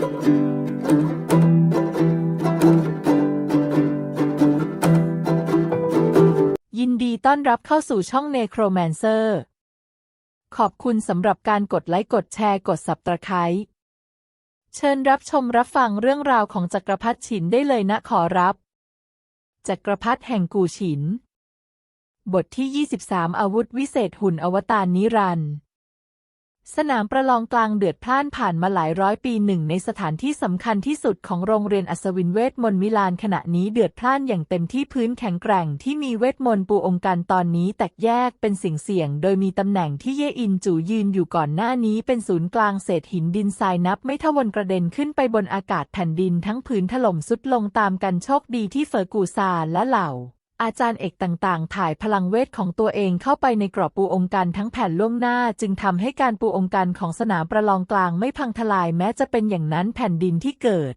ยินดีต้อนรับเข้าสู่ช่อง Necromancer ขอบคุณสำหรับการกดไลค์กดแชร์กด Subscribe เชิญรับชมรับฟังเรื่องราวของจักรพรรดิฉินได้เลยนะขอรับ จักรพรรดิแห่งกูฉิน บทที่ 23 อาวุธวิเศษหุ่นอวตารนิรันดร์ สนามประลองกลางเดือดพล่านผ่านมาหลายร้อยปีหนึ่งในสถานที่สำคัญที่สุดของโรงเรียนอัศวินเวทมนต์มิลานขณะนี้เดือดพล่านอย่างเต็มที่พื้นแข็งแกร่งที่มีเวทมนต์ปูองค์การตอนนี้แตกแยกเป็นสิ่งเสี่ยง โดยมีตำแหน่งที่เยอินจูยืนอยู่ก่อนหน้านี้เป็นศูนย์กลางเศษหินดินทรายนับ ไม่ถ้วนกระเด็นขึ้นไปบนอากาศแผ่นดินทั้งผืนถล่มสุดลงตามกันโชคดีที่เฟอร์กูซาและเหล่า อาจารย์เอกต่างๆ ถ่ายพลังเวทของตัวเองเข้าไปในกรอบปูองค์การทั้งแผ่นล่วงหน้า จึงทำให้การปูองค์การของสนามประลองกลางไม่พังทลายแม้จะเป็นอย่างนั้นแผ่นดินที่เกิด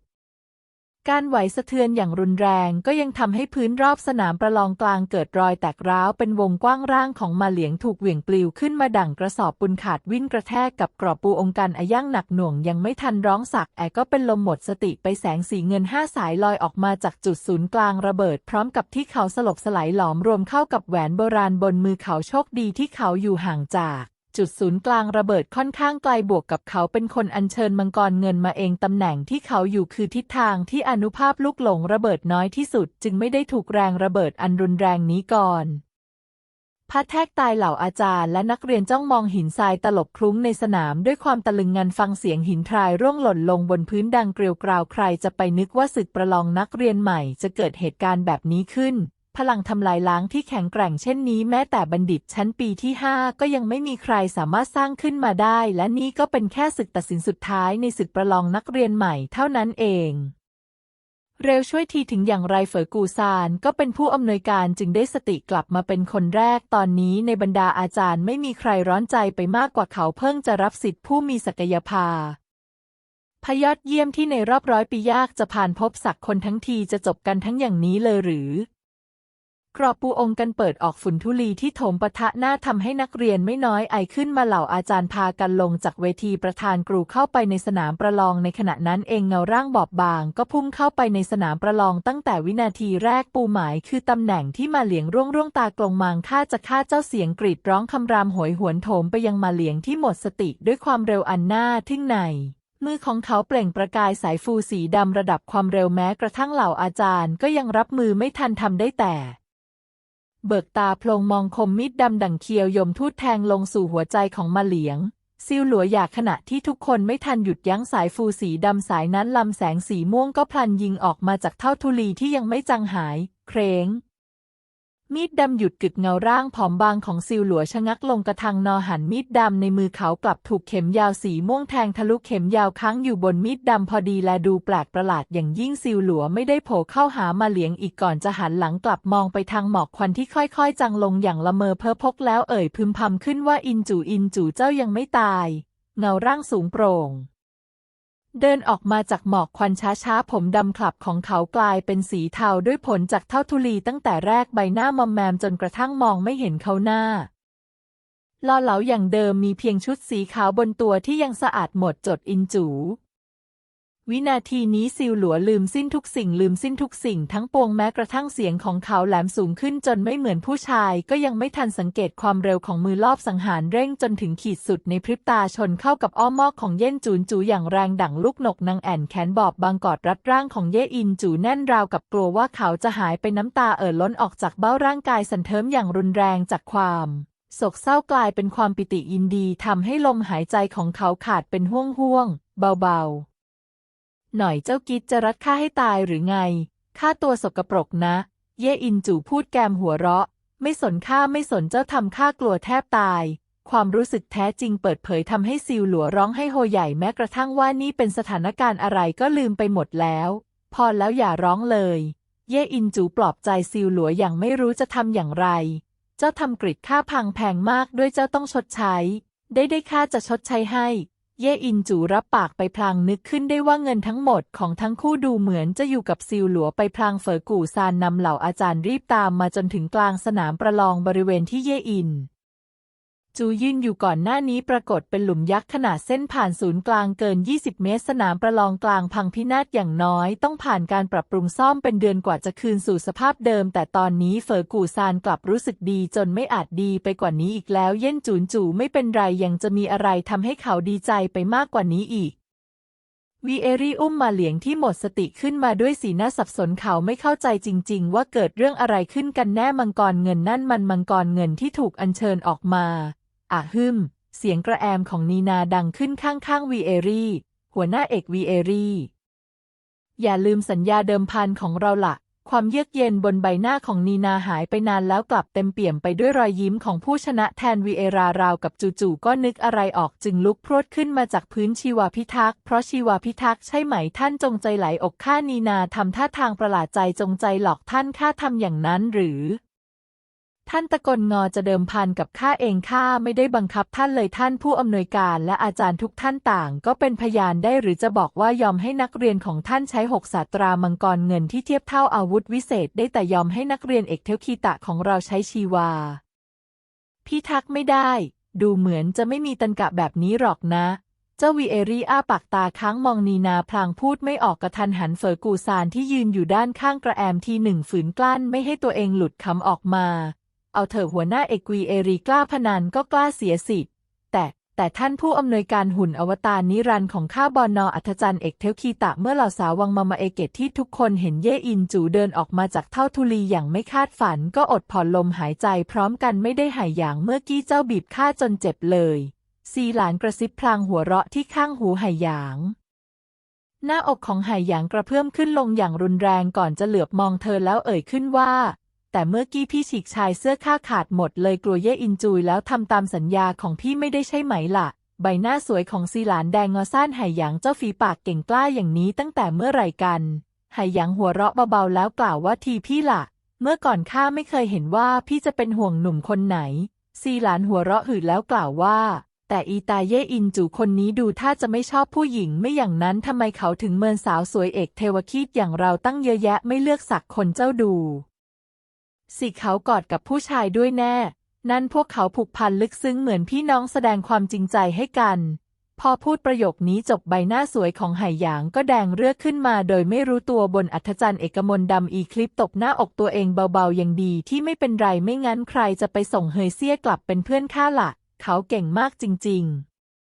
การไหวสะเทือนอย่างรุนแรงก็ยังทำให้พื้นรอบสนามประลองกลางเกิดรอยแตกร้าวเป็นวงกว้างร่างของมาเหลียงถูกเหวี่ยงปลิวขึ้นมาดั่งกระสอบปุนขาดวิ่นกระแทกกับกรอบปูองค์การอาย่างหนักหน่วงยังไม่ทันร้องสักแอก็เป็นลมหมดสติไปแสงสีเงินห้าสายลอยออกมาจากจุดศูนย์กลางระเบิด พร้อมกับที่เขาสลบสลายหลอมรวมเข้ากับแหวนโบราณบนมือเขาโชคดีที่เขาอยู่ห่างจาก จุดศูนย์กลางระเบิดค่อนข้างไกลบวกกับเขาเป็นคนอัญเชิญมังกรเงินมาเองตำแหน่งที่เขาอยู่คือทิศทางที่อนุภาพลูกหลงระเบิดน้อยที่สุด จึงไม่ได้ถูกแรงระเบิดอันรุนแรงนี้ก่อนพัดแทกตายเหล่าอาจารย์และนักเรียนจ้องมองหินทรายตลบคลุ้งในสนามด้วยความตะลึงงันฟังเสียงหินทรายร่วงหล่นลงบนพื้นดังเกลียวกราวใครจะไปนึกว่าศึกประลองนักเรียนใหม่จะเกิดเหตุการณ์แบบนี้ขึ้น พลังทำลายล้างที่แข็งแกร่งเช่นนี้แม้แต่บัณฑิตชั้นปีที่5ก็ยังไม่มีใครสามารถสร้างขึ้นมาได้ และนี่ก็เป็นแค่ศึกตัดสินสุดท้ายในศึกประลองนักเรียนใหม่เท่านั้นเองเร็วช่วยทีถึงอย่างไรเฝอกูซานก็เป็นผู้อำนวยการจึงได้สติกลับมาเป็นคนแรกตอนนี้ในบรรดาอาจารย์ไม่มีใครร้อนใจไปมากกว่าเขาเพิ่งจะรับสิทธิผู้มีศักยภาพยอดเยี่ยมที่ในรอบร้อยปียากจะผ่านพบศักดิ์คนทั้งทีจะจบกันทั้งอย่างนี้เลยหรือ กรอบปูองค์กันเปิดออกฝุ่นทุลีที่โถมปะทะหน้าทำให้นักเรียนไม่น้อยไอขึ้นมาเหล่าอาจารย์พากันลงจากเวทีประธานกรูเข้าไปในสนามประลองในขณะนั้นเองเงาร่างบอบบาง ก็พุ่งเข้าไปในสนามประลองตั้งแต่วินาทีแรกปูหมายคือตำแหน่งที่มาเหลียงร่วงร่วงตากลงมางฆ่าจะฆ่าเจ้าเสียงกรีดร้องคำรามโหยหวนโถมไปยังมาเหลียงที่หมดสติด้วยความเร็วอันน่าทึ่งในมือของเขาเปล่งประกายสายฟูสีดำระดับความเร็วแม้กระทั่งเหล่าอาจารย์ ก็ยังรับมือไม่ทันทำได้แต่ เบิกตาโพลงมองคมมิดดำดั่งเคียวยมทูดแทงลงสู่หัวใจของมาเหลียงซิวหลัวอยากขณะที่ทุกคนไม่ทันหยุดยั้งสายฟูสีดำสายนั้นลำแสงสีม่วงก็พลันยิงออกมาจากเท่าทุลีที่ยังไม่จางหาย เครง มีดดำหยุดกึกเงาร่างผอมบางของซิวหลัวชะงักลงกระทังนอหันมีดดำในมือเขากลับถูกเข็มยาวสีม่วงแทงทะลุเข็มยาวค้างอยู่บนมีดดำพอดีและดูแปลกประหลาดอย่างยิ่งซิวหลัวไม่ได้โผล่เข้าหามาเหลียงอีกก่อนจะหันหลังกลับมองไปทางหมอกควันที่ค่อยๆ จางลงอย่างละเมอเพ้อพกแล้วเอ่ยพึมพำขึ้นว่าอินจูอินจูเจ้ายังไม่ตาย เงาร่างสูงโปร่ง เดินออกมาจากหมอกควันช้าๆ ผมดำคลับของเขากลายเป็นสีเทาด้วยผลจากเท่าทุลีตั้งแต่แรกใบหน้ามอมแมมจนกระทั่งมองไม่เห็นเขาหน้าลอเหลาอย่างเดิมมีเพียงชุดสีขาวบนตัวที่ยังสะอาดหมดจดอินจู วินาทีนี้ซิวหลัวลืมสิ้นทุกสิ่งลืมสิ้นทุกสิ่งทั้งปวงแม้กระทั่งเสียงของเขาแหลมสูงขึ้นจนไม่เหมือนผู้ชาย ก็ยังไม่ทันสังเกตความเร็วของมือลอบสังหารเร่งจนถึงขีดสุดในพริบตาชนเข้ากับอ้อมมอกของเย่นจูนจูอย่างแรงดั่งลูกนกนางแอ่นแขนบอบบางกอดรัดร่างของเย่อินจูแน่นราวกับกลัวว่าเขาจะหายไปน้ำตาเอ่อล้นออกจากเบ้าร่างกายสันเทิมอย่างรุนแรงจากความโศกเศร้ากลายเป็นความปิติยินดีทำให้ลมหายใจของเขาขาดเป็นห่วงๆเบาๆ หน่อยเจ้ากิจจะรัดข้าให้ตายหรือไงข้าตัวสกปรกนะ เย่อินจู่พูดแกมหัวเราะ ไม่สนข้าไม่สนเจ้าทำข้ากลัวแทบตาย ความรู้สึกแท้จริงเปิดเผยทำให้ซิวหลัวร้องให้โฮใหญ่แม้กระทั่งว่านี่เป็นสถานการณ์อะไรก็ลืมไปหมดแล้ว พอแล้วอย่าร้องเลย เย่อินจูปลอบใจซิวหลัวอย่างไม่รู้จะทำอย่างไร เจ้าทำกริดค่าพังแพงมากด้วยเจ้าต้องชดใช้ ได้ได้ข้าจะชดใช้ให้ เย่อินจูรับปากไปพลางนึกขึ้นได้ว่าเงินทั้งหมดของทั้งคู่ดูเหมือนจะอยู่กับซิวหลัวไปพลางเฝอกู่ซานนำเหล่าอาจารย์รีบตามมาจนถึงกลางสนามประลองบริเวณที่เย่อิน จูยืนอยู่ก่อนหน้านี้ปรากฏเป็นหลุมยักษ์ขนาดเส้นผ่านศูนย์กลางเกิน 20 เมตร สนามประลองกลางพังพินาศอย่างน้อยต้องผ่านการปรับปรุงซ่อมเป็นเดือนกว่าจะคืนสู่สภาพเดิม แต่ตอนนี้เฟอกูซานกลับรู้สึกดีจนไม่อาจดีไปกว่านี้อีกแล้ว เย่นจูนจูไม่เป็นไรยังจะมีอะไรทำให้เขาดีใจไปมากกว่านี้อีกวีเอรีอุ้มมาเหลียงที่หมดสติขึ้นมาด้วยสีหน้าสับสนเขาไม่เข้าใจจริง ๆ ว่าเกิดเรื่องอะไรขึ้นกันแน่มังกรเงินนั่นมันมังกรเงินที่ถูกอัญเชิญออกมา อะฮึม เสียงกระแอมของนีนาดังขึ้นข้างๆวีเอรีหัวหน้าเอกวีเอรีอย่าลืมสัญญาเดิมพันของเราละความเยือกเย็นบนใบหน้าของนีนาหายไปนานแล้วกลับเต็มเปี่ยมไปด้วยรอยยิ้มของผู้ชนะแทนวีเอราราวกับจู่ๆก็นึกอะไรออกจึงลุกพรวดขึ้นมาจากพื้นชีวาพิทักษ์เพราะชีวาพิทักษ์ใช่ไหมท่านจงใจไหลอกข้านีนาทำท่าทางประหลาดใจจงใจหลอกท่านข้าทำอย่างนั้นหรือ ท่านตะกลงอจะเดิมพันกับข้าเองข้าไม่ได้บังคับท่านเลยท่านผู้อำนวยการและอาจารย์ทุกท่านต่าง ก็เป็นพยานได้หรือจะบอกว่ายอมให้นักเรียนของท่านใช้หกศาสตรามังกรเงินที่เทียบเท่าอาวุธวิเศษ ได้แต่ยอมให้นักเรียนเอกเทวคีตะของเราใช้ชีวาพี่ทักไม่ได้ ดูเหมือนจะไม่มีตันกะแบบนี้หรอกนะ เจ้าวีเอรีอ้าปากตาค้างมองนีนาพลางพูดไม่ออกกระทันหันเฟอกูซานที่ยืนอยู่ด้านข้างกระแอมทีหนึ่งฝืนกลั้นไม่ให้ตัวเองหลุดคำออกมา เอาเถอะหัวหน้าเอกวีเอรีกล้าพนันก็กล้าเสียสิทธิ์แต่แต่ท่านผู้อำนวยการหุ่นอวตารนิรันดร์ของข้าบอนนออัธจันเอกเทวคีตะเมื่อเหล่าสาววังมามาเอเกตที่ทุกคนเห็นเย่อินจูเดินออกมาจากเท่าทุลีอย่างไม่คาดฝัน ก็อดผ่อนลมหายใจพร้อมกันไม่ได้หายอย่างเมื่อกี้เจ้าบีบข้าจนเจ็บเลยซีหลานกระซิบพลางหัวเราะที่ข้างหูไหหยาง หน้าอกของไหหยางกระเพื่อมขึ้นลงอย่างรุนแรงก่อนจะเหลือบมองเธอแล้วเอ่ยขึ้นว่า แต่เมื่อกี้พี่ฉีกชายเสื้อข้าขาดหมดเลยกลัวเย่อินจุยแล้วทำตามสัญญาของพี่ไม่ได้ใช่ไหมล่ะ ใบหน้าสวยของซีหลานแดงงอซ่านไหหยางเจ้าฝีปากเก่งกล้าอย่างนี้ตั้งแต่เมื่อไหร่กันไหหยางหัวเราะเบาๆแล้วกล่าวว่าทีพี่ล่ะ เมื่อก่อนข้าไม่เคยเห็นว่าพี่จะเป็นห่วงหนุ่มคนไหน ซีหลานหัวเราะหืดแล้วกล่าวว่า แต่อีตาเย่อินจูคนนี้ดูท่าจะไม่ชอบผู้หญิงไม่อย่างนั้นทำไมเขาถึงเมินสาวสวยเอกเทวคีตอย่างเราตั้งเยอะแยะไม่เลือกสักคนเจ้าดู สิเขากอดกับผู้ชายด้วยแน่ นั่นพวกเขาผูกพันลึกซึ้งเหมือนพี่น้องแสดงความจริงใจให้กัน พอพูดประโยคนี้จบใบหน้าสวยของไหหยางก็แดงเรือขึ้นมาโดยไม่รู้ตัวบนอัธจันทร์เอกมลดำอีคลิปตบหน้าอกตัวเองเบาๆยังดีที่ไม่เป็นไรไม่งั้นใครจะไปส่งเฮยเซี่ยกลับเป็นเพื่อนข้าละ เขาเก่งมากจริง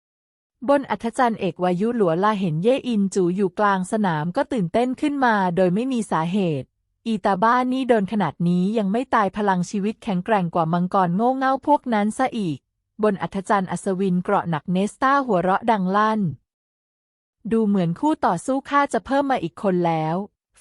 ๆบนอัธจันทร์เอกวายุหลัวลาเห็นเย่อินจูอยู่กลางสนามก็ตื่นเต้นขึ้นมาโดยไม่มีสาเหตุ อีตาบ้านี่โดนขนาดนี้ยังไม่ตายพลังชีวิตแข็งแกร่งกว่ามังกรโง่เง่าพวกนั้นซะอีก บนอัธจันทร์อัศวินเกราะหนักเนสตาหัวเราะดังลั่น ดูเหมือนคู่ต่อสู้ข้าจะเพิ่มมาอีกคนแล้ว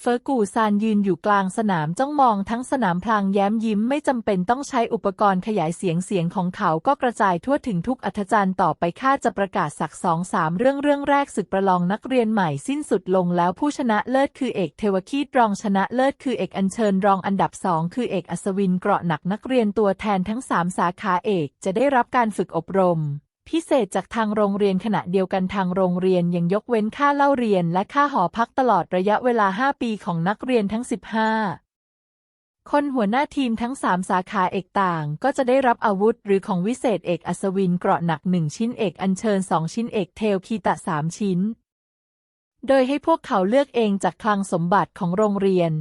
ฟอร์กูซานยืนอยู่กลางสนามจ้องมองทั้งสนามพลางแย้มยิ้มไม่จำเป็นต้องใช้อุปกรณ์ขยายเสียงเสียงของเขาก็กระจายทั่วถึงทุกอัธจันทร์ต่อไปข้าจะประกาศสักสองสามเรื่องเรื่องแรกศึกประลองนักเรียนใหม่สิ้นสุดลงแล้วผู้ชนะเลิศคือเอกเทวคีตรองชนะเลิศคือเอกอัญเชิญรองอันดับสองคือเอกอัศวินเกราะหนักนักเรียนตัวแทนทั้งสามสาขาเอกจะได้รับการฝึกอบรม พิเศษจากทางโรงเรียนขณะเดียวกันทางโรงเรียนยังยกเว้นค่าเล่าเรียนและค่าหอพักตลอดระยะเวลา 5 ปีของนักเรียนทั้ง 15 คนหัวหน้าทีมทั้ง 3 สาขาเอกต่าง ก็จะได้รับอาวุธหรือของวิเศษเอกอัศวินเกราะหนัก 1 ชิ้นเอกอัญเชิญ 2 ชิ้นเอกเทลคีตะ 3 ชิ้น โดยให้พวกเขาเลือกเองจากคลังสมบัติของโรงเรียน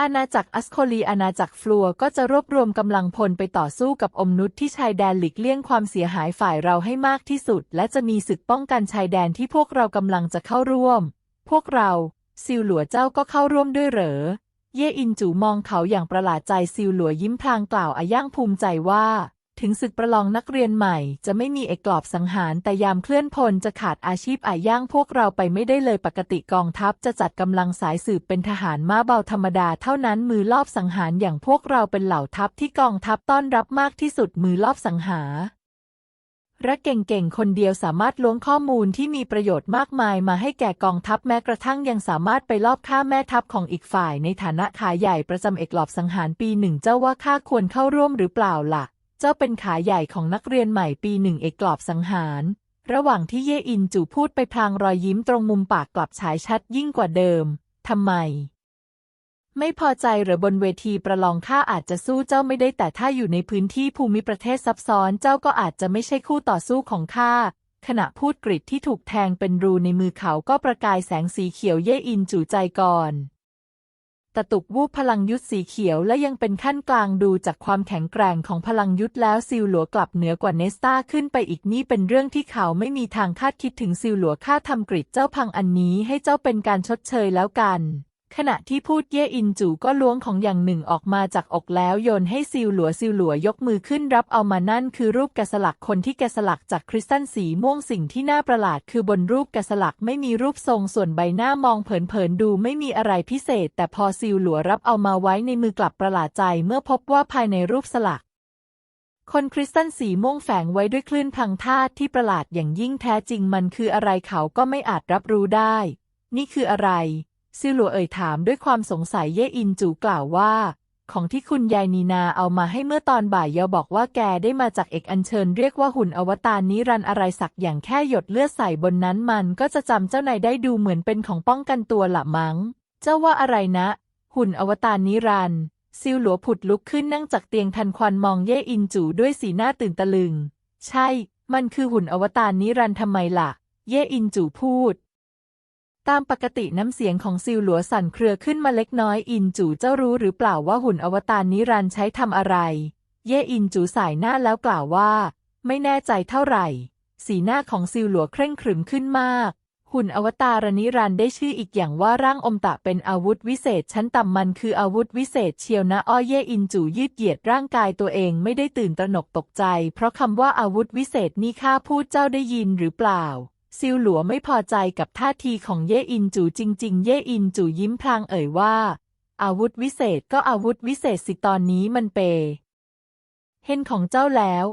อาณาจักรอัสโคลีอาณาจักรฟลัวก็จะรวบรวมกำลังพลไปต่อสู้กับอมนุษย์ที่ชายแดนหลีกเลี่ยงความเสียหายฝ่ายเราให้มากที่สุด และจะมีศึกป้องกันชายแดนที่พวกเรากำลังจะเข้าร่วม พวกเรา ซิวหลัวเจ้าก็เข้าร่วมด้วยเหรอ เย่อินจูมองเขาอย่างประหลาดใจซิวหลัวยิ้มพลางกล่าวอาย่างภูมิใจว่า ถึงศึกประลองนักเรียนใหม่ จะไม่มีเอกกรอบสังหารแต่ยามเคลื่อนพลจะขาดอาชีพอาย่างพวกเราไปไม่ได้เลยปกติกองทัพจะจัดกำลังสายสืบเป็นทหารม้าเบาธรรมดาเท่านั้นมือลอบสังหารอย่างพวกเราเป็นเหล่าทัพที่กองทัพต้อนรับมากที่สุดมือลอบสังหารและเก่งๆ คนเดียวสามารถล้วงข้อมูลที่มีประโยชน์มากมายมาให้แก่กองทัพแม้กระทั่งยังสามารถไปลอบฆ่าแม่ทัพของอีกฝ่ายในฐานะขาใหญ่ประจำเอกหลอบสังหารปีหนึ่งเจ้าว่าข้าควรเข้าร่วมหรือเปล่าล่ะ เจ้าเป็นขาใหญ่ของนักเรียนใหม่ปีหนึ่งเอกกลอบสังหาร ระหว่างที่เย่อินจูพูดไปพลางรอยยิ้มตรงมุมปากกลับฉายชัดยิ่งกว่าเดิม ทำไม ไม่พอใจหรือบนเวทีประลองข้าอาจจะสู้เจ้าไม่ได้แต่ถ้าอยู่ในพื้นที่ภูมิประเทศซับซ้อนเจ้าก็อาจจะไม่ใช่คู่ต่อสู้ของข้าขณะพูดกริดที่ถูกแทงเป็นรูในมือเขาก็ประกายแสงสีเขียวเย่อินจู่ใจก่อน ตะตุกวูบพลังยุทธสีเขียวและยังเป็นขั้นกลางดูจากความแข็งแกร่งของพลังยุทธแล้วซิลหลัวกลับเหนือกว่าเนสตาขึ้นไปอีกนี่เป็นเรื่องที่เขาไม่มีทางคาดคิดถึงซิลหลัวข้าทำกริดเจ้าพังอันนี้ให้เจ้าเป็นการชดเชยแล้วกัน ขณะที่พูดเย่อินจูก็ล้วงของอย่างหนึ่งออกมาจากอกแล้วโยนให้ซิลหลัวซิลหลัวยกมือขึ้นรับเอามานั่นคือรูปแกะสลักคนที่แกะสลักจากคริสตัลสีม่วงสิ่งที่น่าประหลาดคือบนรูปแกะสลักไม่มีรูปทรงส่วนใบหน้ามองเผินๆดูไม่มีอะไรพิเศษ แต่พอซิลหลัวรับเอามาไว้ในมือกลับประหลาดใจเมื่อพบว่าภายในรูปสลักคนคริสตัลสีม่วงแฝงไว้ด้วยคลื่นพลังธาตุที่ประหลาดอย่างยิ่งแท้จริงมันคืออะไรเขาก็ไม่อาจรับรู้ได้ นี่คืออะไร ซิลหลัวเอ่ยถามด้วยความสงสัยเย่อินจูกล่าวว่า ของที่คุณยายนีนาเอามาให้เมื่อตอนบ่ายเยาบอกว่าแกได้มาจากเอกอัญเชิญเรียกว่าหุ่นอวตารนิรันอะไรสักอย่างแค่หยดเลือดใส่บนนั้นมันก็จะจำเจ้านายได้ดูเหมือนเป็นของป้องกันตัวละมั้ง เจ้าว่าอะไรนะ หุ่นอวตารนิรันซิลหลัวผุดลุกขึ้นนั่งจากเตียงทันควันมองเย่อินจูด้วยสีหน้าตื่นตะลึง ใช่ มันคือหุ่นอวตารนิรันทำไมล่ะ เย่อินจูพูด ตามปกติน้ำเสียงของซิลหลัวสั่นเครือขึ้นมาเล็กน้อยอินจูเจ้ารู้หรือเปล่าว่าหุ่นอวตารนิรันใช้ทำอะไร เย่อินจูสายหน้าแล้วกล่าวว่า ไม่แน่ใจเท่าไหร่ สีหน้าของซิลหลัวเคร่งขรึมขึ้นมาก หุ่นอวตารนิรันได้ชื่ออีกอย่างว่าร่างอมตะเป็นอาวุธวิเศษ ชั้นต่ำมันคืออาวุธวิเศษเชียวนะอ้อเย่อินจูยืดเหยียดร่างกายตัวเองไม่ได้ตื่นตระหนกตกใจ เพราะคำว่าอาวุธวิเศษนี่ข้าพูดเจ้าได้ยินหรือเปล่า ซิลหลัวไม่พอใจกับท่าทีของเย่อินจูจริง ๆ เย่อินจูยิ้มพลางเอ่ยว่า อาวุธวิเศษก็อาวุธวิเศษสิตอนนี้มันเป เห็นของเจ้าแล้ว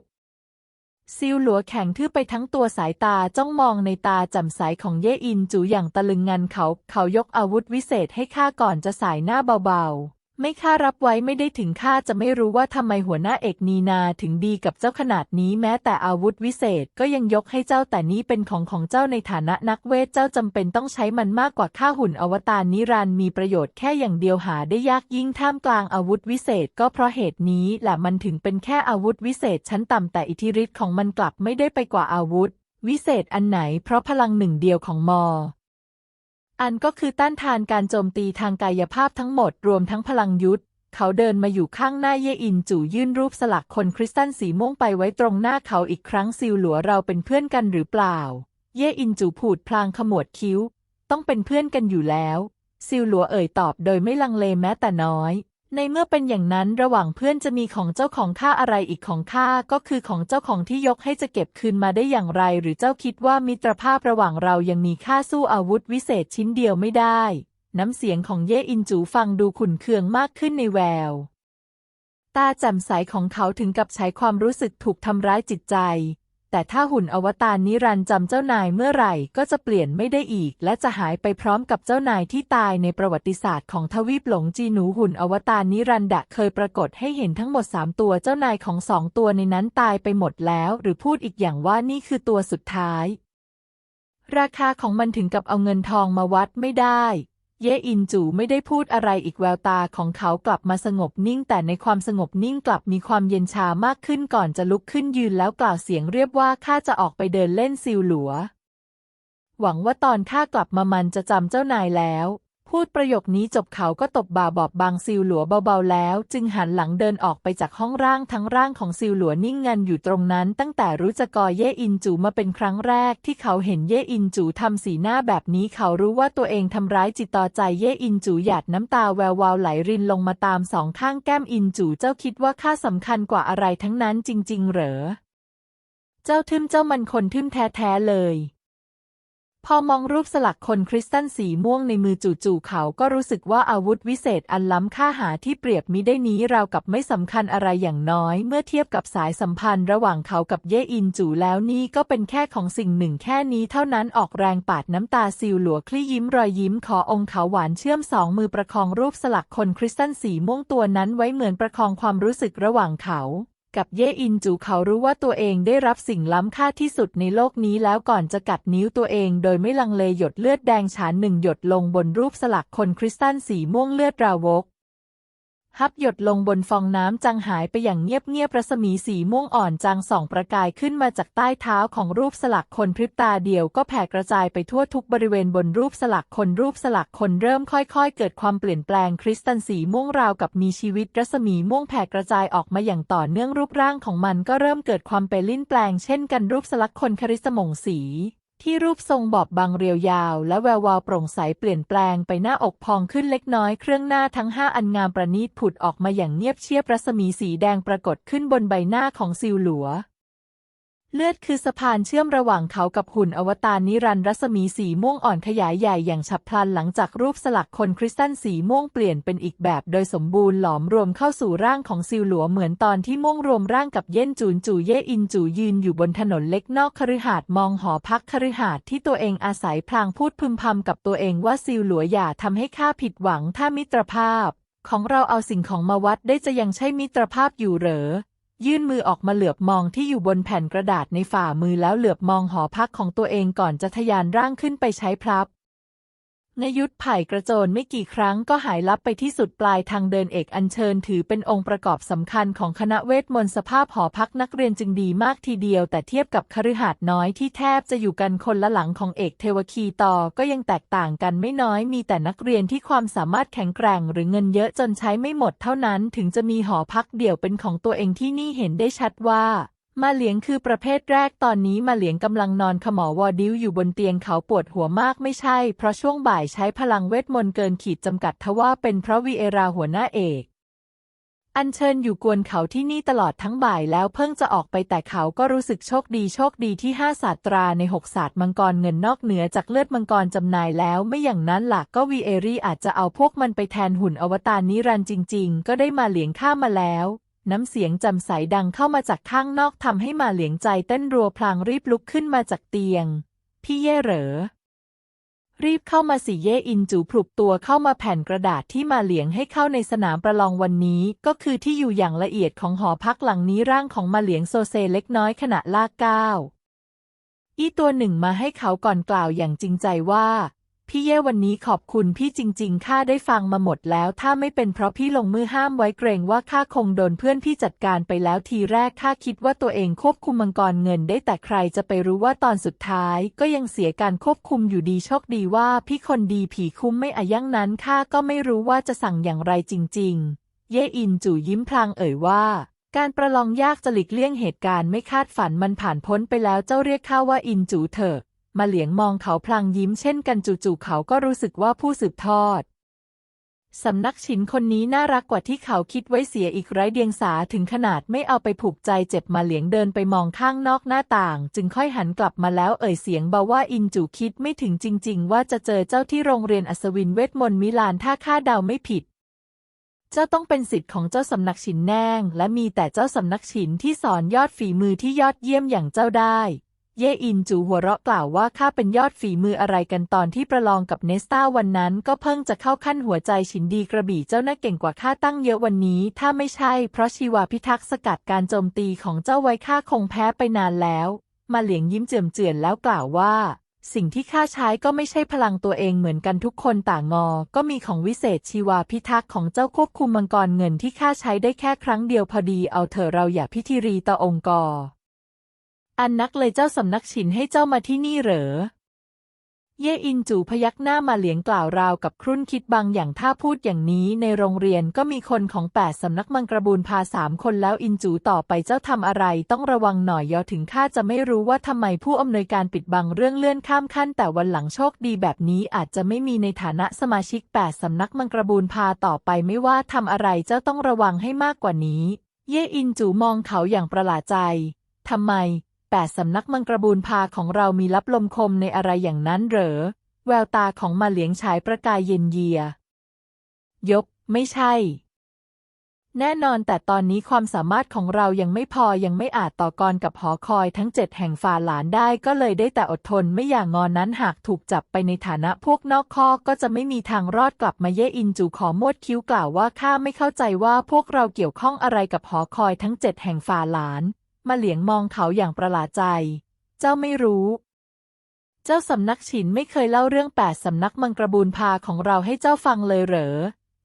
ซิลหลัวแข็งทื่อไปทั้งตัวสายตาจ้องมองในตาจ่มใสของเย่อินจูอย่างตะลึงงันเขา เขายกอาวุธวิเศษให้ข้าก่อนจะสายหน้าเบาๆ ไม่ข้ารับไว้ไม่ได้ถึงข้าจะไม่รู้ว่าทำไมหัวหน้าเอกนีนาถึงดีกับเจ้าขนาดนี้แม้แต่อาวุธวิเศษก็ยังยกให้เจ้าแต่นี้เป็นของของเจ้าในฐานะนักเวทเจ้าจำเป็นต้องใช้มันมากกว่าข้าหุ่นอวตารนิรันมีประโยชน์แค่อย่างเดียวหาได้ยากยิ่งท่ามกลางอาวุธวิเศษ ก็เพราะเหตุนี้แหละมันถึงเป็นแค่อาวุธวิเศษชั้นต่ำแต่อิทธิฤทธิ์ของมันกลับไม่ได้ไปกว่าอาวุธ วิเศษอันไหนเพราะพลังหนึ่งเดียวของมอ อันก็คือต้านทานการโจมตีทางกายภาพทั้งหมดรวมทั้งพลังยุทธเขาเดินมาอยู่ข้างหน้าเยอินจู่ยื่นรูปสลักคนคริสตันสีม่วงไปไว้ตรงหน้าเขาอีกครั้งซิลหลัวเราเป็นเพื่อนกันหรือเปล่า เยอินจู่ผูดพลางขมวดคิ้ว ต้องเป็นเพื่อนกันอยู่แล้ว ซิลหลัวเอ่ยตอบโดยไม่ลังเลแม้แต่น้อย ในเมื่อเป็นอย่างนั้นระหว่างเพื่อนจะมีของเจ้าของข้าอะไรอีกของข้าก็คือของเจ้าของที่ยกให้จะเก็บคืนมาได้อย่างไร หรือเจ้าคิดว่ามิตรภาพระหว่างเรายังมีค่าสู้อาวุธวิเศษชิ้นเดียวไม่ได้ น้ำเสียงของเย่อินจูฟังดูขุ่นเคืองมากขึ้นในแวว ตาแจ่มใสของเขาถึงกับใช้ความรู้สึกถูกทำร้ายจิตใจ แต่ถ้าหุ่นอวตารนิรันจำเจ้านายเมื่อไหร่ก็จะเปลี่ยนไม่ได้อีก และจะหายไปพร้อมกับเจ้านายที่ตายในประวัติศาสตร์ของทวีปหลงจีหนูหุ่นอวตารนิรันดร์เคยปรากฏให้เห็นทั้งหมดสามตัวเจ้านายของสองตัวในนั้นตายไปหมดแล้ว หรือพูดอีกอย่างว่านี่คือตัวสุดท้าย ราคาของมันถึงกับเอาเงินทองมาวัดไม่ได้ เย่อินจูไม่ได้พูดอะไรอีกแววตาของเขากลับมาสงบนิ่ง แต่ในความสงบนิ่งกลับมีความเย็นชามากขึ้นก่อนจะลุกขึ้นยืนแล้วกล่าวเสียงเรียบว่าข้าจะออกไปเดินเล่นซิลหลัว หวังว่าตอนข้ากลับมามันจะจำเจ้านายแล้ว พูดประโยคนี้จบเขาก็ตบบ่าบอบบางซิลหลัวเบาๆแล้ว จึงหันหลังเดินออกไปจากห้องร่างทั้งร่างของซิลหลัวนิ่งงันอยู่ตรงนั้น ตั้งแต่รู้จักกอเย่อินจูมาเป็นครั้งแรกที่เขาเห็นเย่อินจูทำสีหน้าแบบนี้เขารู้ว่าตัวเองทำร้ายจิตต่อใจเย่อินจูหยาดน้ำตาแวววาวไหลรินลงมาตามสองข้างแก้มอินจูเจ้าคิดว่าข้าสำคัญกว่าอะไรทั้งนั้นจริง ๆ เหรอ เจ้าทึมเจ้ามันคนทึมแท้ๆเลย พอมองรูปสลักคนคริสตัลสีม่วงในมือจู่ๆเขาก็รู้สึกว่าอาวุธวิเศษอันล้ำค่าหาที่เปรียบมิได้นี้ราวกับไม่สำคัญอะไรอย่างน้อย เมื่อเทียบกับสายสัมพันธ์ระหว่างเขากับเย่อินจูแล้วนี่ก็เป็นแค่ของสิ่งหนึ่งแค่นี้เท่านั้นออกแรงปาดน้ำตาซิลหลัวคลี่ยิ้มรอยยิ้มขอองค์เขาหวานเชื่อมสองมือประคองรูปสลักคนคริสตัลสีม่วงตัวนั้นไว้เหมือนประคองความรู้สึกระหว่างเขา กับเย่อินจูเขารู้ว่าตัวเองได้รับสิ่งล้ำค่าที่สุดในโลกนี้แล้วก่อนจะกัดนิ้วตัวเองโดยไม่ลังเลหยดเลือดแดงฉานหนึ่งหยดลงบนรูปสลักคนคริสตันสีม่วงเลือดราวก ฮับหยดลงบนฟองน้ำจางหายไปอย่างเงียบๆรัศมีสีม่วงอ่อนจางส่องประกายขึ้นมาจากใต้เท้าของรูปสลักคนพริบตาเดียวก็แผ่กระจายไปทั่วทุกบริเวณบนรูปสลักคนรูปสลักคนเริ่มค่อยๆ เกิดความเปลี่ยนแปลงคริสตัลสีม่วงราวกับมีชีวิตรัศมีม่วงแผ่กระจายออกมาอย่างต่อเนื่องรูปร่างของมันก็เริ่มเกิดความเปลิ้นแปลงเช่นกันรูปสลักคนคริสมงสี ที่รูปทรงบอบบางเรียวยาว และแวววาวโปร่งใสเปลี่ยนแปลงไปหน้าอกพองขึ้นเล็กน้อยเครื่องหน้าทั้งห้าอันงามประณีตผุดออกมาอย่างเงียบเชียบรัศมีสีแดงปรากฏขึ้นบนใบหน้าของซิวหลัว เลือดคือสะพานเชื่อมระหว่างเขากับหุ่นอวตารนิรันดรัศมีสีม่วงอ่อนขยายใหญ่อย่างฉับพลันหลังจากรูปสลักคนคริสตัลสีม่วงเปลี่ยนเป็นอีกแบบโดยสมบูรณ์หลอมรวมเข้าสู่ร่างของซิวหลัวเหมือนตอนที่ม่วงรวมร่างกับเย่นจูนจูเย่อินจูยืนอยู่บนถนนเล็กนอกคฤหาสน์มองหอพักคฤหาสน์ที่ตัวเองอาศัยพลางพูดพึมพำกับตัวเองว่าซิวหลัวอย่าทำให้ข้าผิดหวังถ้ามิตรภาพ ของเราเอาสิ่งของมาวัดได้จะยังใช่มิตรภาพอยู่เหรอ ยื่นมือออกมาเหลือบมองที่อยู่บนแผ่นกระดาษในฝ่ามือแล้วเหลือบมองหอพักของตัวเองก่อนจะทะยานร่างขึ้นไปใช้พลับ นยุทธไผ่กระโจนไม่กี่ครั้งก็หายลับไปที่สุดปลายทางเดินเอกอัญเชิญถือเป็นองค์ประกอบสำคัญของคณะเวทมนต์สภาพหอพักนักเรียนจึงดีมากทีเดียว แต่เทียบกับคฤหาสน์น้อยที่แทบจะอยู่กันคนละหลังของเอกเทวคีต่อก็ยังแตกต่างกันไม่น้อยมีแต่นักเรียนที่ความสามารถแข็งแกร่ง หรือเงินเยอะจนใช้ไม่หมดเท่านั้น ถึงจะมีหอพักเดี่ยวเป็นของตัวเองที่นี่เห็นได้ชัดว่า มาเหลียงคือประเภทแรกตอนนี้มาเหลียงกำลังนอนขมอวอดิวอยู่บนเตียงเขาปวดหัวมากไม่ใช่ เพราะช่วงบ่ายใช้พลังเวทมนต์เกินขีดจำกัดทว่าเป็นเพราะวีเอราหัวหน้าเอกอัญเชิญอยู่กวนเขาที่นี่ตลอดทั้งบ่ายแล้วเพิ่งจะออกไปแต่เขาก็รู้สึกโชคดีโชคดีที่ห้าศาสตราในหกศาสตร์มังกรเงินนอกเหนือจากเลือดมังกรจำนายแล้วไม่อย่างนั้นหลักก็วีเอรีอาจจะเอาพวกมันไปแทนหุ่นอวตารนิรันจริง ๆ ก็ได้มาเหลียงข้ามาแล้ว น้ำเสียงจำใสดังเข้ามาจากข้างนอกทำให้มาเหลียงใจเต้นรัวพลางรีบลุกขึ้นมาจากเตียง พี่เย่เหรอ รีบเข้ามาสิเย่อินจูพลุกตัวเข้ามาแผ่นกระดาษที่มาเหลียงให้เข้าในสนามประลองวันนี้ ก็คือที่อยู่อย่างละเอียดของหอพักหลังนี้ร่างของมาเหลียงโซเซเล็กน้อยขณะลากก้าวอีตัวหนึ่งมาให้เขาก่อนกล่าวอย่างจริงใจว่า พี่เย่วันนี้ขอบคุณพี่จริง ๆ ข้าได้ฟังมาหมดแล้ว ถ้าไม่เป็นเพราะพี่ลงมือห้ามไว้เกรงว่าข้าคงโดนเพื่อนพี่จัดการไปแล้วทีแรกข้าคิดว่าตัวเองควบคุมมังกรเงินได้แต่ใครจะไปรู้ว่าตอนสุดท้าย ก็ยังเสียการควบคุมอยู่ดีโชคดีว่าพี่คนดีผีคุ้มไม่อายั่งนั้นข้าก็ไม่รู้ว่าจะสั่งอย่างไรจริง ๆ เย่อินจู่ยิ้มพลางเอ่ยว่าการประลองยากจะหลีกเลี่ยงเหตุการณ์ไม่คาดฝันมันผ่านพ้นไปแล้วเจ้าเรียกข้าว่าอินจูเถอะ มาเหลียงมองเขาพลางยิ้มเช่นกันจู่ๆเขาก็รู้สึกว่าผู้สืบทอด สำนักฉินคนนี้น่ารักกว่าที่เขาคิดไว้เสียอีกไร้เดียงสาถึงขนาดไม่เอาไปผูกใจเจ็บมาเหลียงเดินไปมองข้างนอกหน้าต่าง จึงค่อยหันกลับมาแล้วเอ่ยเสียงเบาว่าอินจูคิดไม่ถึงจริง ๆ ว่าจะเจอเจ้าที่โรงเรียนอัศวินเวทมนต์มิลานถ้าข้าเดาไม่ผิดเจ้าต้องเป็นสิทธิ์ของเจ้าสำนักฉินแน่ง และมีแต่เจ้าสำนักฉินที่สอนยอดฝีมือที่ยอดเยี่ยมอย่างเจ้าได้ เย่อินจูหัวเราะกล่าวว่าข้าเป็นยอดฝีมืออะไรกันตอนที่ประลองกับเนสตาวันนั้น ก็เพิ่งจะเข้าขั้นหัวใจฉินดีกระบี่เจ้าน่าเก่งกว่าข้าตั้งเยอะวันนี้ ถ้าไม่ใช่ เพราะชีวาพิทักษ์สกัดการโจมตีของเจ้าไว้ข้าคงแพ้ไปนานแล้ว มาเหลียงยิ้มเจือมเจือนแล้วกล่าวว่า สิ่งที่ข้าใช้ก็ไม่ใช่พลังตัวเองเหมือนกันทุกคนต่างงอ ก็มีของวิเศษชีวาพิทักษ์ของเจ้าควบคุมมังกรเงินที่ข้าใช้ได้แค่ครั้งเดียวพอดีเอาเถอะเราอย่าพิธีรีต่อองค์กร อันนักเลยเจ้าสำนักฉินให้เจ้ามาที่นี่เหรอ เย่อินจูพยักหน้ามาเหลียงกล่าวราวกับครุ่นคิดบางอย่างถ้าพูดอย่างนี้ในโรงเรียนก็มีคนของแปดสำนักมังกรบูลพาสามคนแล้วอินจูต่อไปเจ้าทำอะไรต้องระวังหน่อยยอถึงข้าจะไม่รู้ว่าทำไมผู้อำนวยการปิดบังเรื่องเลื่อนข้ามขั้น แต่วันหลังโชคดีแบบนี้อาจจะไม่มีในฐานะสมาชิกแปดสำนักมังกรบูลพาต่อไปไม่ว่าทำอะไรเจ้าต้องระวังให้มากกว่านี้ เย่อินจูมองเขาอย่างประหลาดใจทำไม แปดสำนักมังกรบูลพาของเรามีลับลมคมในอะไรอย่างนั้นเหรอ แววตาของมาเหลียงฉายประกายเย็นเยีย ยก ไม่ใช่ แน่นอนแต่ตอนนี้ความสามารถของเรายังไม่พอยังไม่อาจต่อกรกับหอคอยทั้งเจ็ดแห่งฝ่าหลานได้ก็เลยได้แต่อดทนไม่อย่างงอนนั้นหากถูกจับไปในฐานะพวกนอกข้อกก็จะไม่มีทางรอดกลับมาเย่อินจูขอมวดคิ้วกล่าวว่าข้าไม่เข้าใจว่าพวกเราเกี่ยวข้องอะไรกับหอคอยทั้งเจ็ดแห่งฝ่าหลาน มาเหลียงมองเขาอย่างประหลาดใจ เจ้าไม่รู้ เจ้าสำนักฉินไม่เคยเล่าเรื่องแปดสำนักมังกรบูลพาของเราให้เจ้าฟังเลยเหรอ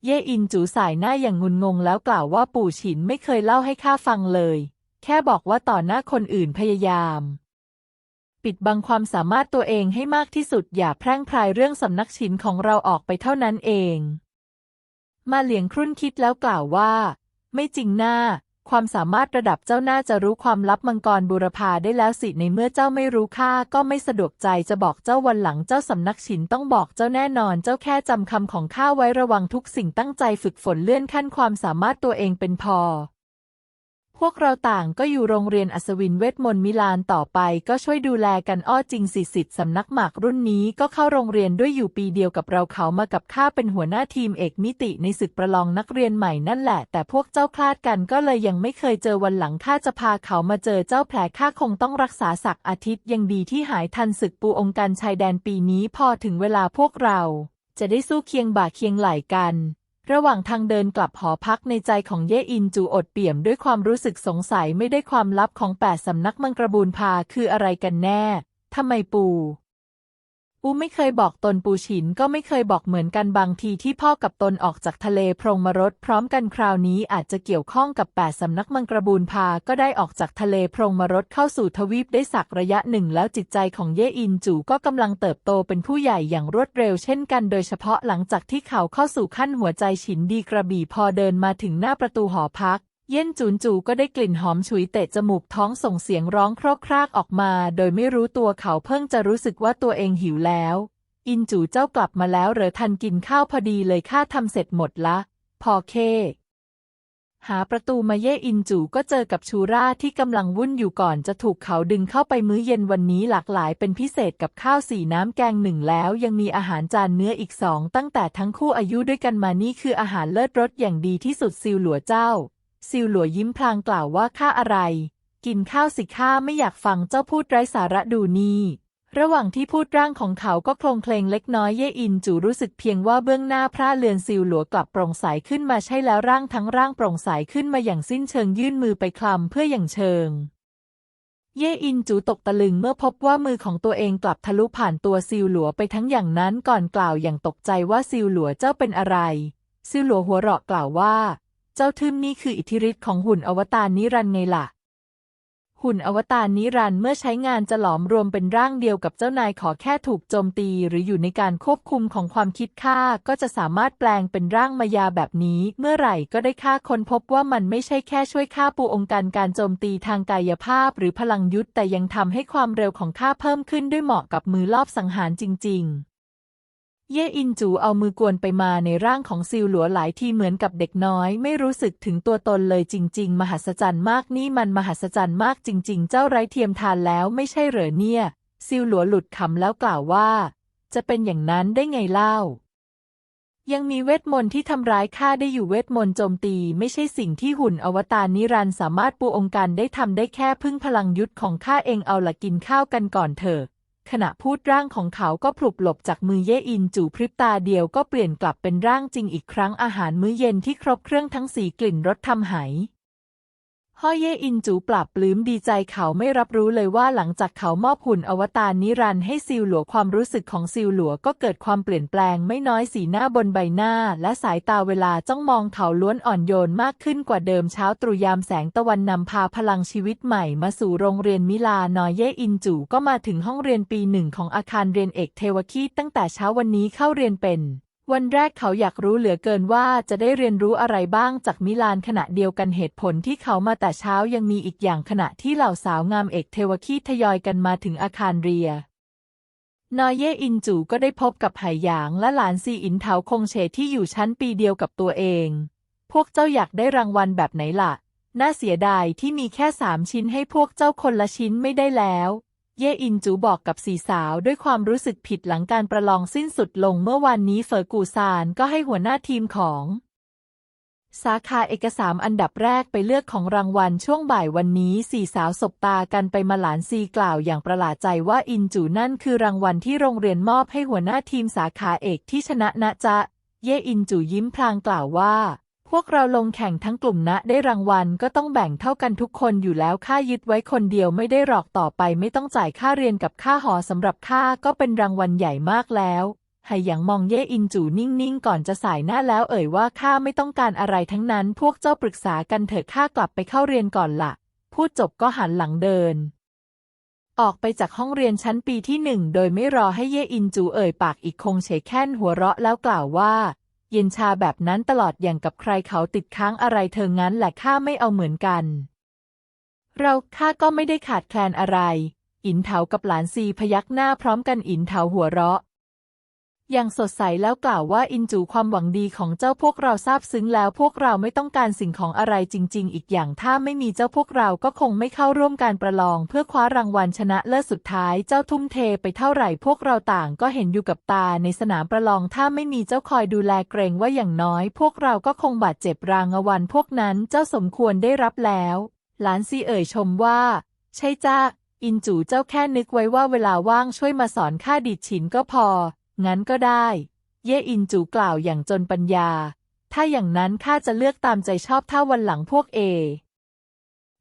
เย่อินจูสายหน้าอย่างงุนงงแล้วกล่าวว่าปู่ฉินไม่เคยเล่าให้ข้าฟังเลย แค่บอกว่าต่อหน้าคนอื่นพยายาม ปิดบังความสามารถตัวเองให้มากที่สุดอย่าแพร่งพรายเรื่องสำนักฉินของเราออกไปเท่านั้นเอง มาเหลียงครุ่นคิดแล้วกล่าวว่า ไม่จริงหน้า ความสามารถระดับเจ้าน่าจะรู้ความลับมังกรบุรพาได้แล้วสิในเมื่อเจ้าไม่รู้ข้าก็ไม่สะดวกใจจะบอกเจ้าวันหลังเจ้าสำนักฉินต้องบอกเจ้าแน่นอนเจ้าแค่จำคำของข้าไว้ระวังทุกสิ่งตั้งใจฝึกฝนเลื่อนขั้นความสามารถตัวเองเป็นพอ พวกเราต่างก็อยู่โรงเรียนอัศวินเวทมนต์มิลานต่อไปก็ช่วยดูแลกันอ้อจริงสิสิทธิ์สำนักหมากรุ่นนี้ก็เข้าโรงเรียนด้วยอยู่ปีเดียวกับเราเขามากับข้าเป็นหัวหน้าทีมเอกมิติในศึกประลองนักเรียนใหม่นั่นแหละ แต่พวกเจ้าคลาดกันก็เลยยังไม่เคยเจอวันหลังข้าจะพาเขามาเจอเจ้าแผลข้าคงต้องรักษาศักดิ์อาทิตย์ยังดีที่หายทันศึกปูองค์การชายแดนปีนี้พอถึงเวลาพวกเรา จะได้สู้เคียงบ่าเคียงไหล่กัน ระหว่างทางเดินกลับหอพักในใจของเย่อินจูอดเปี่ยมด้วยความรู้สึกสงสัยไม่ได้ความลับของแปดสำนักมังกรบูนพาคืออะไรกันแน่ ทำไมปู ปูไม่เคยบอกตนปูฉินก็ไม่เคยบอกเหมือนกันบางทีที่พ่อกับตนออกจากทะเลพรงมรดพร้อมกันคราวนี้อาจจะเกี่ยวข้องกับแปดสำนักมังกรบูนพาก็ได้ออกจากทะเลพรงมรดเข้าสู่ทวีปได้สักระยะหนึ่งแล้วจิตใจของเย่อินจูก็กำลังเติบโตเป็นผู้ใหญ่อย่างรวดเร็วเช่นกันโดยเฉพาะหลังจากที่เขาเข้าสู่ขั้นหัวใจฉินดีกระบี่พอเดินมาถึงหน้าประตูหอพัก เย่นจูนจูก็ได้กลิ่นหอมฉุยเตะจมูกท้องส่งเสียงร้องครกครากออกมา โดยไม่รู้ตัวเขาเพิ่งจะรู้สึกว่าตัวเองหิวแล้ว อินจูเจ้ากลับมาแล้วเหรอทันกินข้าวพอดีเลยข้าทำเสร็จหมดละ พอเคหาประตูมาเย่อินจูก็เจอกับชูราที่กำลังวุ่นอยู่ก่อนจะถูกเขาดึงเข้าไปมื้อเย็นวันนี้หลากหลายเป็นพิเศษกับข้าวสี่น้ำแกงหนึ่งแล้วยังมีอาหารจานเนื้ออีกสองตั้งแต่ทั้งคู่อายุด้วยกันมานี่คืออาหารเลิศรสอย่างดีที่สุดซิวหลัวเจ้า ซิวหลัวยิ้มพลางกล่าวว่าข้าอะไร กินข้าวสิข้าไม่อยากฟังเจ้าพูดไร้สาระดูนี่ระหว่างที่พูดร่างของเขาก็โคลงเคลงเล็กน้อยเย่อินจูรู้สึกเพียงว่าเบื้องหน้าพระเลือนซิวหลัวกลับโปร่งใสขึ้นมาใช่แล้วร่างทั้งร่างโปร่งใสขึ้นมาอย่างสิ้นเชิงยื่นมือไปคลำเพื่ออย่างเชิง เย่อินจูตกตะลึงเมื่อพบว่ามือของตัวเองกลับทะลุผ่านตัวซิวหลัวไปทั้งอย่างนั้นก่อนกล่าวอย่างตกใจว่าซิวหลัวเจ้าเป็นอะไร ซิวหลัวหัวเราะกล่าวว่า เจ้าทึมนี่คืออิทธิฤทธิ์ของหุ่นอวตารนิรันไงล่ะ หุ่นอวตารนิรันเมื่อใช้งานจะหลอมรวมเป็นร่างเดียวกับเจ้านายขอแค่ถูกโจมตีหรืออยู่ในการควบคุมของความคิดข้าก็จะสามารถแปลงเป็นร่างมายาแบบนี้ เมื่อไหร่ก็ได้ข้าคนพบว่ามันไม่ใช่แค่ช่วยข้าปูองค์การการโจมตีทางกายภาพ หรือพลังยุทธแต่ยังทำให้ความเร็วของข้าเพิ่มขึ้นด้วยเหมาะกับมือลอบสังหารจริง ๆ เย่อินจูเอามือกวนไปมาในร่างของซิวหลัวหลายที่เหมือนกับเด็กน้อย ไม่รู้สึกถึงตัวตนเลยจริง ๆ มหัศจรรย์มากนี่มันมหัศจรรย์มากจริง ๆ เจ้าไร้เทียมทานแล้วไม่ใช่เหรอเนี่ย ซิวหลัวหลุดคำแล้วกล่าวว่า จะเป็นอย่างนั้นได้ไงเล่า ยังมีเวทมนต์ที่ทำร้ายข้าได้อยู่เวทมนต์โจมตี ไม่ใช่สิ่งที่หุ่นอวตารนิรันต์สามารถปูองค์การได้ทำได้แค่พึ่งพลังยุทธของข้าเองเอาละกินข้าวกันก่อนเถอะ ขณะพูดร่างของเขาก็พลุบหลบจากมือเย่อินจู่พริบตาเดียวก็เปลี่ยนกลับเป็นร่างจริงอีกครั้งอาหารมื้อเย็นที่ครบเครื่องทั้งสีกลิ่นรสทำไห ฮ่อเย่อินจูปรับปลื้มดีใจเขาไม่รับรู้เลยว่าหลังจากเขามอบหุ่นอวตารนิรันให้ซิวหลัวความรู้สึกของซิวหลัวก็เกิดความเปลี่ยนแปลงไม่น้อยสีหน้าบนใบหน้า และสายตาเวลาจ้องมองเขาล้วนอ่อนโยนมากขึ้นกว่าเดิมเช้าตรู่ยามแสงตะวันนำพาพลังชีวิตใหม่มาสู่โรงเรียนมิลานอยเย่อินจูก็มาถึงห้องเรียนปีหนึ่งของอาคารเรียนเอกเทวคีตั้งแต่เช้าวันนี้เข้าเรียนเป็น วันแรกเขาอยากรู้เหลือเกินว่าจะได้เรียนรู้อะไรบ้างจากมิลานขณะเดียวกันเหตุผลที่เขามาแต่เช้ายังมีอีกอย่างขณะที่เหล่าสาวงามเอกเทวคีทยอยกันมาถึงอาคารเรีย นอยเย่อินจูก็ได้พบกับไหหยางและหลานซีอินเทาคงเฉที่อยู่ชั้นปีเดียวกับตัวเอง พวกเจ้าอยากได้รางวัลแบบไหนล่ะ น่าเสียดายที่มีแค่สามชิ้นให้พวกเจ้าคนละชิ้นไม่ได้แล้ว เย่อินจูบอกกับสีสาวด้วยความรู้สึกผิดหลังการประลองสิ้นสุดลงเมื่อวานนี้เฟอร์กูซานก็ให้หัวหน้าทีมของ สาขาเอกสารอันดับแรกไปเลือกของรางวัลช่วงบ่ายวันนี้สี่สาวสบตากันไปมาหลานซีกล่าวอย่างประหลาดใจว่าอินจูนั่นคือรางวัลที่โรงเรียนมอบให้หัวหน้าทีมสาขาเอกที่ชนะนะจ๊ะ เย่อินจูยิ้มพลางกล่าวว่า วกเราลงแข่งทั้งกลุ่มนะ ได้รางวัลก็ต้องแบ่งเท่ากันทุกคนอยู่แล้วค่ายึดไว้คนเดียวไม่ได้หรอกต่อไป ไม่ต้องจ่ายค่าเรียนกับค่าหอสำหรับค่าก็เป็นรางวัลใหญ่มากแล้วไหหยางมองเย่อินจูนิ่งๆ ก่อนจะสายหน้าแล้วเอ่ยว่าข้าไม่ต้องการอะไรทั้งนั้น พวกเจ้าปรึกษากันเถอะข้ากลับไปเข้าเรียนก่อนละพูดจบก็หันหลังเดิน ออกไปจากห้องเรียนชั้นปีที่หนึ่งโดยไม่รอให้เย่อินจูเอ่ยปากอีกคงเฉยแค้นหัวเราะแล้วกล่าวว่า เย็นชาแบบนั้นตลอดอย่างกับใครเขาติดค้างอะไรเธองั้นแหละข้าไม่เอาเหมือนกัน เราข้าก็ไม่ได้ขาดแคลนอะไร อินเถากับหลานซีพยักหน้าพร้อมกันอินเถาหัวเราะ อย่างสดใสแล้วกล่าวว่าอินจูความหวังดีของเจ้าพวกเราทราบซึ้งแล้วพวกเราไม่ต้องการสิ่งของอะไรจริง ๆ อีกอย่างถ้าไม่มีเจ้าพวกเราก็คงไม่เข้าร่วมการประลอง เพื่อคว้ารางวัลชนะเลิศสุดท้ายเจ้าทุ่มเทไปเท่าไหร่พวกเราต่างก็เห็นอยู่กับตาในสนามประลองถ้าไม่มีเจ้าคอยดูแลเกรงว่าอย่างน้อย พวกเราก็คงบาดเจ็บรางวัลพวกนั้นเจ้าสมควรได้รับแล้ว หลานซีเอ่ยชมว่า ใช่จ้าอินจูเจ้าแค่นึกไว้ว่าเวลาว่างช่วยมาสอนข้าดีดฉินก็พอ งั้นก็ได้ เย่อินจูกล่าวอย่างจนปัญญา ถ้าอย่างนั้นข้าจะเลือกตามใจชอบถ้าวันหลังพวกเอ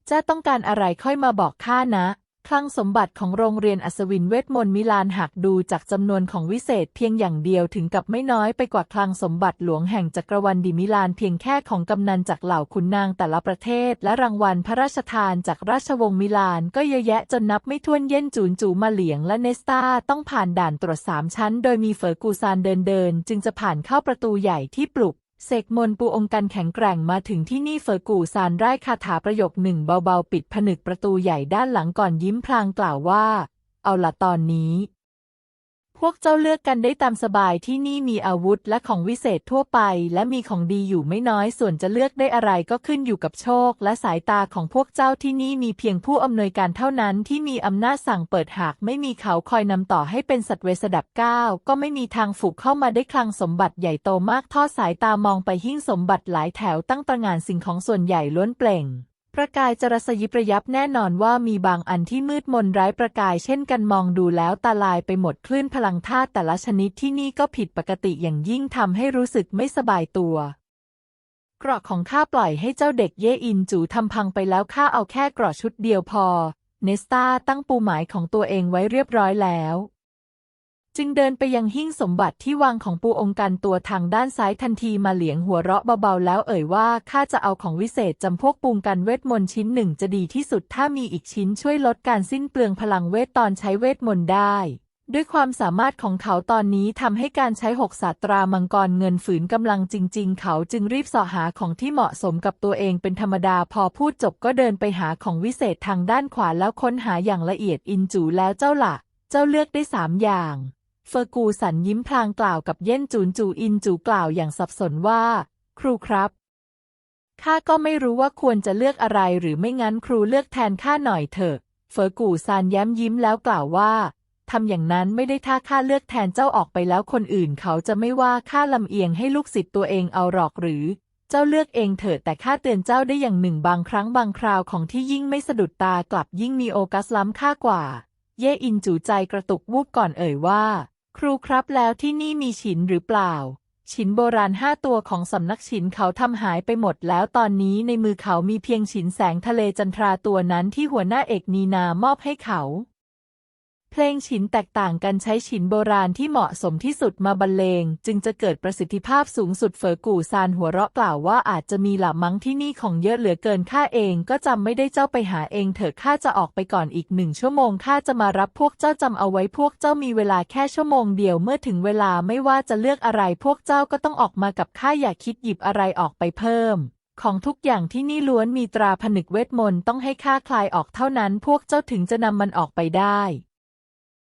จะต้องการอะไรค่อยมาบอกข้านะ คลังสมบัติของโรงเรียนอัศวินเวทมนต์มิลานหากดูจากจำนวนของวิเศษเพียงอย่างเดียวถึงกับไม่น้อยไปกว่าคลังสมบัติหลวงแห่งจักรวรรดิมิลานเพียงแค่ของกำนันจากเหล่าขุนนางแต่ละประเทศ และรางวัลพระราชทานจากราชวงศ์มิลานก็เยอะแยะจนนับไม่ถ้วนเย่นจูนจูมาเหลียงและเนสตาต้องผ่านด่านตรวจสามชั้น โดยมีเฝอร์กูซานเดินเดิน จึงจะผ่านเข้าประตูใหญ่ที่ปลุก เสกมนปูองค์กันแข็งแกร่งมาถึงที่นี่เฟอร์กูซานไร้คาถาประโยคหนึ่งเบาๆ ปิดผนึกประตูใหญ่ด้านหลังก่อนยิ้มพลางกล่าวว่า เอาละตอนนี้ วกเจ้าเลือกกันได้ตามสบายที่นี่มีอาวุธและของวิเศษทั่วไป และมีของดีอยู่ไม่น้อยส่วนจะเลือกได้อะไรก็ขึ้นอยู่กับโชค และสายตาของพวกเจ้าที่นี่มีเพียงผู้อำนวยการเท่านั้นที่มีอำนาจสั่งเปิดหากไม่มีเขาคอยนำต่อให้เป็นสัตว์เวสดับเก้าก็ไม่มีทางฝูกเข้ามาได้คลังสมบัติใหญ่โตมากทอดสายตามองไปหิ้งสมบัติหลายแถวตั้งตระหง่านสิ่งของส่วนใหญ่ล้วนเปล่ง ประกายจรสยิบระยับแน่นอนว่ามีบางอันที่มืดมนไร้ประกายเช่นกันมองดูแล้วตาลายไปหมดคลื่นพลังธาตุแต่ละชนิดที่นี่ก็ผิดปกติอย่างยิ่งทำให้รู้สึกไม่สบายตัวเกราะของข้าปล่อยให้เจ้าเด็กเย่อินจูทำพังไปแล้วข้าเอาแค่เกราะชุดเดียวพอ เนสตาตั้งปูหมายของตัวเองไว้เรียบร้อยแล้ว จึงเดินไปยังหิ้งสมบัติที่วางของปูองค์การตัวทางด้านซ้ายทันทีมาเหลียงหัวเราะเบาๆแล้วเอ่ยว่าข้าจะเอาของวิเศษจำพวกปูงกันเวทมนต์ชิ้นหนึ่งจะดีที่สุดถ้ามีอีกชิ้นช่วยลดการสิ้นเปลืองพลังเวทตอนใช้เวทมนต์ได้ ด้วยความสามารถของเขาตอนนี้ทำให้การใช้หกศาสตรามังกรเงินฝืนกำลังจริง ๆ เขาจึงรีบสาะหาของที่เหมาะสมกับตัวเองเป็นธรรมดาพอพูดจบก็เดินไปหาของวิเศษทางด้านขวาแล้วค้นหาอย่างละเอียดอินจูแล้วเจ้าละ่ะ เจ้าเลือกได้สามอย่าง เฟอร์กูสันยิ้มพลางกล่าวกับเย่นจูนจูอินจูกล่าวอย่างสับสนว่า ครูครับข้าก็ไม่รู้ว่าควรจะเลือกอะไรหรือไม่งั้นครูเลือกแทนข้าหน่อยเถอะ เฟอร์กูซานแย้มยิ้มแล้วกล่าวว่าทำอย่างนั้นไม่ได้ถ้าข้าเลือกแทนเจ้าออกไปแล้วคนอื่นเขาจะไม่ว่าข้าลำเอียงให้ลูกศิษย์ตัวเองเอาหรอกหรือ เจ้าเลือกเองเถิดแต่ข้าเตือนเจ้าได้อย่างหนึ่งบางครั้งบางคราวของที่ยิ่งไม่สะดุดตากลับยิ่งมีโอกาสล้ำค่ากว่า เย่อินจูใจกระตุกวูบก่อนเอ่ยว่า ครูครับแล้วที่นี่มีฉินหรือเปล่า ฉินโบราณห้าตัวของสำนักฉินเขาทำหายไปหมดแล้วตอนนี้ในมือเขามีเพียงฉินแสงทะเลจันทราตัวนั้นที่หัวหน้าเอกนีนามอบให้เขา เพลงฉินแตกต่างกันใช้ฉินโบราณที่เหมาะสมที่สุดมาบรรเลง จึงจะเกิดประสิทธิภาพสูงสุดเฝอกู่ซานหัวเราะกล่าวว่าอาจจะมีหละมั้งที่นี่ของเยอะเหลือเกินข้าเองก็จำไม่ได้เจ้าไปหาเองเถอะข้าจะออกไปก่อนอีกหนึ่งชั่วโมงข้าจะมารับพวกเจ้าจำเอาไว้พวกเจ้ามีเวลาแค่ชั่วโมงเดียวเมื่อถึงเวลาไม่ว่าจะเลือกอะไรพวกเจ้าก็ต้องออกมากับข้าอย่าคิดหยิบอะไรออกไปเพิ่มของทุกอย่างที่นี่ล้วนมีตราผนึกเวทมนต์ต้องให้ข้าคลายออกเท่านั้น พวกเจ้าถึงจะนำมันออกไปได้